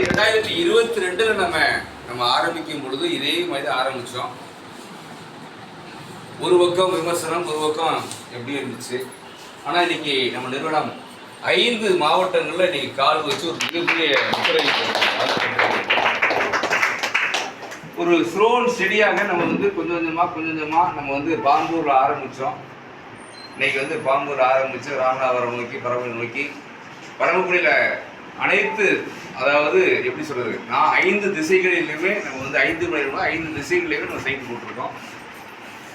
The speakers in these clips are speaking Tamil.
ரெண்டாயிரத்தி இருபத்தி ரெண்டுல நம்ம நம்ம ஆரம்பிக்கும் பொழுது இதே மாதிரி தான் ஆரம்பிச்சோம். ஒரு பக்கம் விமர்சனம் ஒரு பக்கம் எப்படி இருந்துச்சு? ஆனா இன்னைக்கு நம்ம நிறுவனம் ஐந்து மாவட்டங்கள்ல இன்னைக்கு கால் வச்சு ஒரு மிகப்பெரிய முத்திரை ஒரு ஸ்லோன் ஸ்டெடியாக நம்ம வந்து கொஞ்சம் கொஞ்சமா கொஞ்சம் கொஞ்சமா நம்ம வந்து பாம்பூர்ல ஆரம்பிச்சோம். இன்னைக்கு வந்து பாம்பூர் ஆரம்பிச்சு ராமநாதபுரம் நோக்கி பரமக்குடி நோக்கி பரமக்குடியில அனைத்து அதாவது எப்படி சொல்றது? நான் ஐந்து திசைகளிலுமே நம்ம வந்து ஐந்து மணி ஐந்து திசைகளிலுமே நம்ம சைட் போட்டிருக்கோம்.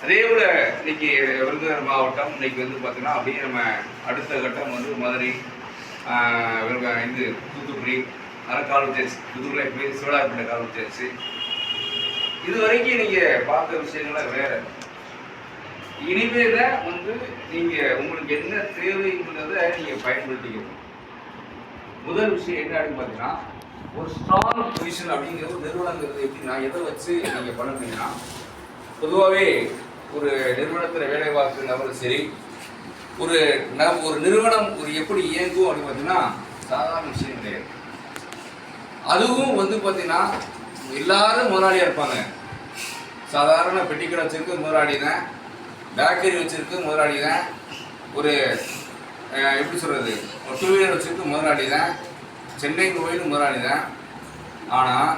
அதே போல இன்னைக்கு விருதுநகர் மாவட்டம் இன்னைக்கு வந்து பார்த்தீங்கன்னா அப்படியே நம்ம அடுத்த கட்டம் வந்து மதுரை இது தூத்துக்குடி அரக்கால் தேர்ச்சி புதுக்குள்ள போய் சிவடாப்பேட்டை கால் இது வரைக்கும் நீங்க பார்த்த விஷயங்கள்லாம் வேற. இனிமேல வந்து நீங்க உங்களுக்கு என்ன தேவைங்கிறத நீங்க பயன்படுத்திக்கணும். முதல் விஷயம் என்ன அப்படின்னு பார்த்தீங்கன்னா ஒரு ஸ்ட்ராங் பொசிஷன் அப்படிங்கிறது ஒரு நிறுவனங்கிறது எப்படின்னா எதை வச்சு நீங்க பண்ணுறீங்கன்னா பொதுவாகவே ஒரு நிறுவனத்தில் வேலை பார்க்குற நபரும் சரி ஒரு நம் ஒரு நிறுவனம் ஒரு எப்படி இயங்கும் அப்படின்னு பார்த்தீங்கன்னா சாதாரண விஷயம் கிடையாது. அதுவும் வந்து பார்த்தீங்கன்னா எல்லாரும் முதலாளியாக இருப்பாங்க. சாதாரண பெட்டிக்கடை வச்சிருக்கு முதலாளி தான் பேக்கரி வச்சிருக்க முதலாளி தான் ஒரு எப்படி சொல்கிறது ஒரு டூ வீலர் வச்சுருக்கு முதலாளி தான். சென்னை கோயில் முதலாளி தான். ஆனால்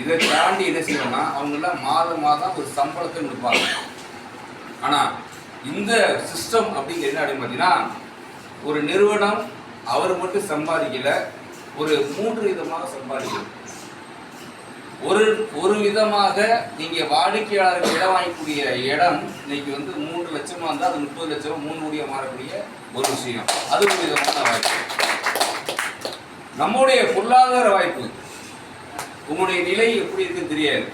இதை தாண்டி என்ன செய்யணும்னா அவங்கெல்லாம் மாதம் மாதம் ஒரு சம்பளத்தை கொடுப்பாங்க ஆனால் இந்த சிஸ்டம் அப்படிங்கிற என்ன அப்படின்னு பார்த்தீங்கன்னா ஒரு நிறுவனம் அவர் மட்டும் சம்பாதிக்கலை ஒரு மூன்று விதமாக சம்பாதிக்கணும். ஒரு ஒரு விதமாக நீங்க வாடிக்கையாளருக்கு இடம் வாங்கக்கூடிய இடம் இன்னைக்கு வந்து மூன்று லட்சமா இருந்தால் அது முப்பது லட்சம் மூணு கோடியா மாறக்கூடிய ஒரு விஷயம். அது ஒரு விதமான வாய்ப்பு. நம்முடைய பொருளாதார வாய்ப்பு. உங்களுடைய நிலை எப்படி இருக்குன்னு தெரியாது.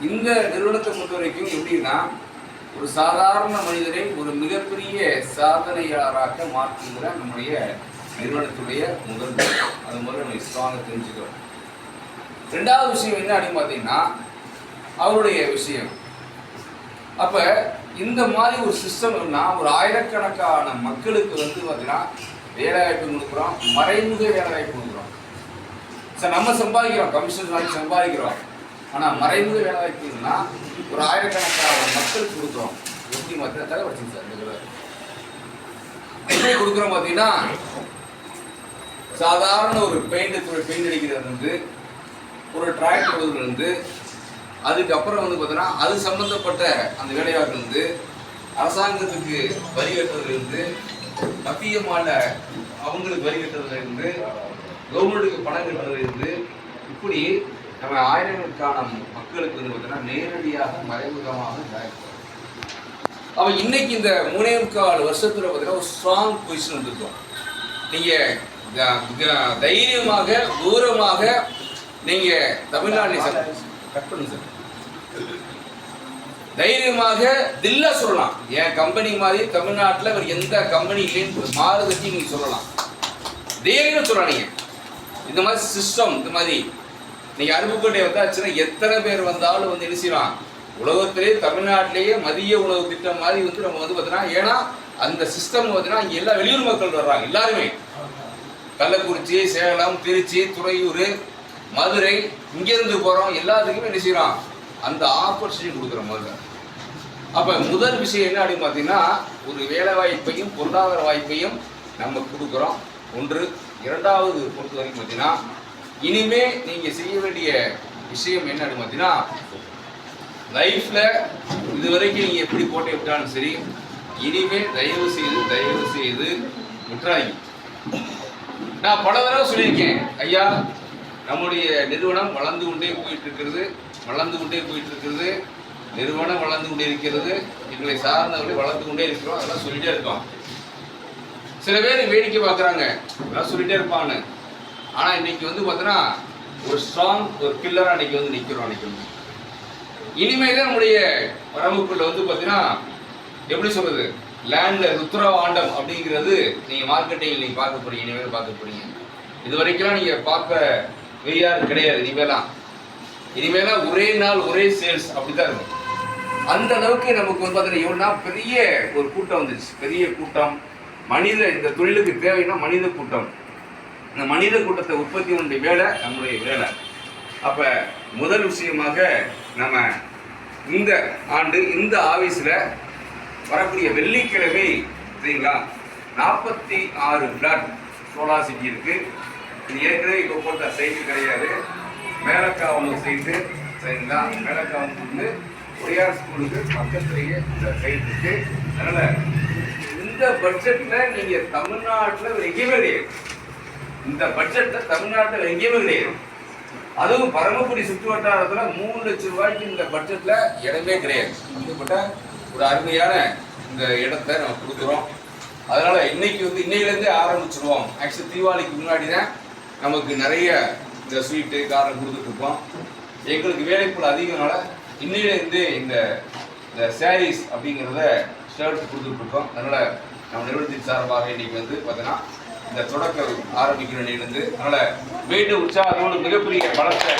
இந்த நிறுவனத்தை பொறுத்த வரைக்கும் எப்படின்னா ஒரு சாதாரண மனிதரை ஒரு மிகப்பெரிய சாதனையாளராக மாற்றுகிற நம்முடைய நிறுவனத்துடைய முதல் அது முதல்ல நம்ம ஸ்ட்ராங்காக தெரிஞ்சுக்கிறோம். ரெண்டாவது விஷயம் என்ன அப்படின்னு பார்த்தீங்கன்னா அவருடைய விஷயம். அப்போ இந்த மாதிரி ஒரு சிஸ்டம்னா ஒரு ஆயிரக்கணக்கான மக்களுக்கு வந்து பார்த்தீங்கன்னா வேலைவாய்ப்பு கொடுக்குறோம் மறைமுக வேலைவாய்ப்பு கொடுக்குறோம். சார் நம்ம சம்பாதிக்கிறோம் கமிஷன் வாங்கி சம்பாதிக்கிறோம். ஆனால் மறைமுக வேலைவாய்ப்புன்னா ஒரு ஆயிரக்கணக்கான மக்களுக்கு கொடுக்குறோம். எப்படி பார்த்தீங்கன்னா தலை வச்சுங்க சார் இந்த எப்படி கொடுக்குறோம் பார்த்தீங்கன்னா சாதாரண ஒரு பெயிண்ட் பெயிண்ட் அடிக்கிறது வந்து ஒரு டிராக்டர் இருந்து அதுக்கப்புறம் வந்து பார்த்தோன்னா அது சம்மந்தப்பட்ட அந்த வேலைவாய்ப்பு இருந்து அரசாங்கத்துக்கு வரி கட்டுறதுலேருந்து மத்திய மாநில அவங்களுக்கு வரி கட்டுறதுலேருந்து கவர்மெண்ட்டுக்கு பணம் கட்டுறதுலேருந்து இப்படி நம்ம ஆயிரக்கணக்கான மக்களுக்கு வந்து பார்த்தோன்னா நேரடியாக மறைமுகமாக director. அப்ப இன்னைக்கு இந்த மூணே முக்கால் வருஷத்துல பார்த்தீங்கன்னா ஒரு ஸ்ட்ராங் பொசிஷன் வந்துருக்கோம் நீங்க தைரியமாக தூரமாக நீங்க தமிழ்நாட்டில் சார். கட் பண்ணுங்க சார். தைரியமாக தில்லா சொல்லலாம். என் கம்பெனி மாதிரி தமிழ்நாட்டில் இவர் எந்த கம்பெனி இல்லைன்னு மாறுதட்டி நீங்க சொல்லலாம். தைரியம் சொல்லலாம் நீங்க. இந்த மாதிரி சிஸ்டம் இந்த மாதிரி. நீங்க அருப்புக்கோட்டை வந்தாச்சுன்னா எத்தனை பேர் வந்தாலும் வந்து என்ன செய்யலாம்? தமிழ்நாட்டிலேயே மதிய உணவு திட்டம் மாதிரி வந்து நம்ம வந்து பார்த்தீங்கன்னா ஏன்னா அந்த சிஸ்டம் பார்த்தீங்கன்னா இங்கே எல்லா வெளியூர் மக்கள் வர்றாங்க எல்லாருமே. கள்ளக்குறிச்சி சேலம் திருச்சி துறையூர் மதுரை இங்கேருந்து போகிறோம் எல்லாத்துக்குமே என்ன செய்கிறோம் அந்த ஆப்பர்ச்சுனிட்டி கொடுக்குற மாதிரி. அப்போ முதல் விஷயம் என்ன அப்படின்னு பார்த்தீங்கன்னா ஒரு வேலை வாய்ப்பையும் பொருளாதார வாய்ப்பையும் நம்ம கொடுக்குறோம். ஒன்று. இரண்டாவது பொறுத்த வரைக்கும் பார்த்தீங்கன்னா இனிமே நீங்கள் செய்ய வேண்டிய விஷயம் என்ன அப்படின்னு பார்த்தீங்கன்னா லைஃப்பில் இது வரைக்கும் நீங்கள் எப்படி போட்டு விட்டாலும் சரி இனிமே தயவு செய்து தயவு செய்து விட்டுறாங்க நான் பல தடவை சொல்லியிருக்கேன் ஐயா நம்முடைய நிறுவனம் வளர்ந்து கொண்டே போயிட்டு இருக்கிறது வளர்ந்து கொண்டே போயிட்டு இருக்கிறது நிறுவனம் வளர்ந்து கொண்டே இருக்கிறது எங்களை சார்ந்தவர்கள் வளர்ந்து கொண்டே இருக்கிறோம் அதெல்லாம் சொல்லிட்டே இருக்கோம். சில பேர் வேடிக்கை பார்க்குறாங்க அதெல்லாம் சொல்லிட்டே இருப்பான்னு ஆனால் இன்னைக்கு வந்து பார்த்தோன்னா ஒரு ஸ்ட்ராங் ஒரு பில்லராக இன்னைக்கு வந்து நிற்கிறோம் அன்னைக்கு. வந்து இனிமேல் நம்முடைய வரம்புக்குள்ள வந்து பார்த்தீங்கன்னா எப்படி சொல்றது லேண்ட்ல ருத்ரவாண்டம் அப்படிங்கிறது நீங்க மார்க்கெட்டிங் நீங்க பார்க்க போறீங்க இனிமேல் பார்க்க போறீங்க. இது வரைக்கும்லாம் நீங்க பார்க்க வெய்யாறு கிடையாது இனிமேலாம் இனிமேலாம் ஒரே நாள் ஒரே சேல்ஸ் அப்படிதான் இருக்கும். அந்த அளவுக்கு நமக்கு வந்து பார்த்தீங்கன்னா இவனா பெரிய ஒரு கூட்டம் வந்துச்சு பெரிய கூட்டம். மனித இந்த தொழிலுக்கு தேவைன்னா மனித கூட்டம். இந்த மனித கூட்டத்தை உற்பத்தி பண்ணுற வேலை நம்முடைய வேலை. அப்போ முதல் விஷயமாக நம்ம இந்த ஆண்டு இந்த ஆஃபீஸில் வரக்கூடிய வெள்ளிக்கிழமை சரிங்களா? நாற்பத்தி ஆறு பிளாட் சோலார் சிட்டி இருக்குது இது ஏற்கனவே இப்போ போட்ட சைட்டு கிடையாது. மேலக்காவலூர் சைட்டு சரிங்களா? மேலக்காவலூர் வந்து ஒடியார் ஸ்கூலுக்கு பக்கத்துலேயே இந்த சைட் இருக்கு. இந்த பட்ஜெட்டில் நீங்கள் தமிழ்நாட்டில் எங்கேயுமே கிடையாது. இந்த பட்ஜெட்டில் தமிழ்நாட்டில் எங்கேயுமே கிடையாது. அதுவும் பரமக்குடி சுற்று வட்டாரத்தில் மூணு லட்சம் ரூபாய்க்கு இந்த பட்ஜெட்டில் இடமே கிடையாது. அப்படிப்பட்ட ஒரு அருமையான இந்த இடத்தை நம்ம கொடுக்குறோம். அதனால் இன்னைக்கு வந்து இன்னையிலேருந்தே ஆரம்பிச்சிருவோம். ஆக்சுவலி தீபாவளிக்கு முன்னாடி தான் நமக்கு நிறைய இந்த ஸ்வீட்டு காரம் கொடுத்துட்டு இருப்போம் எங்களுக்கு வேலைப்புல அதிகனால இன்னையிலேருந்து இந்த இந்த சாரீஸ் அப்படிங்கிறத ஷர்ட் கொடுத்துட்ருக்கோம் அதனால் நம்ம நிறுவனத்தின் சார்பாக இன்னைக்கு வந்து பார்த்தீங்கன்னா இந்த தொடக்க ஆரம்பிக்கிற நிலையிலிருந்து அதனால் மீண்டும் உற்சாகத்தோடு மிகப்பெரிய வளர்ச்சி